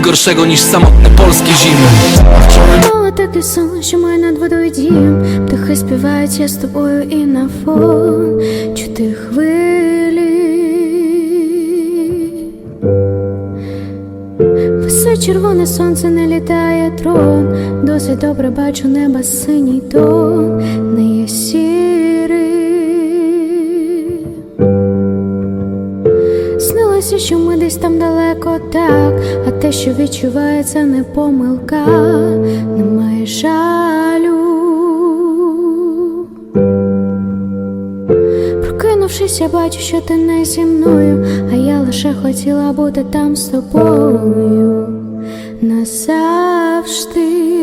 gorszego niż samotne polskie zimy. Було такий сон, що ми над водою дім Птахи співають я з тобою і на фон Чути хвилі Висить червоне сонце, не літає трон Досить добре бачу неба синій тон Снилося, що ми десь там далеко так, а те, що відчувається, не помилка, немає жалю. Прокинувшись, я бачу, що ти не зі мною, а я лише хотіла бути там з тобою назавжди.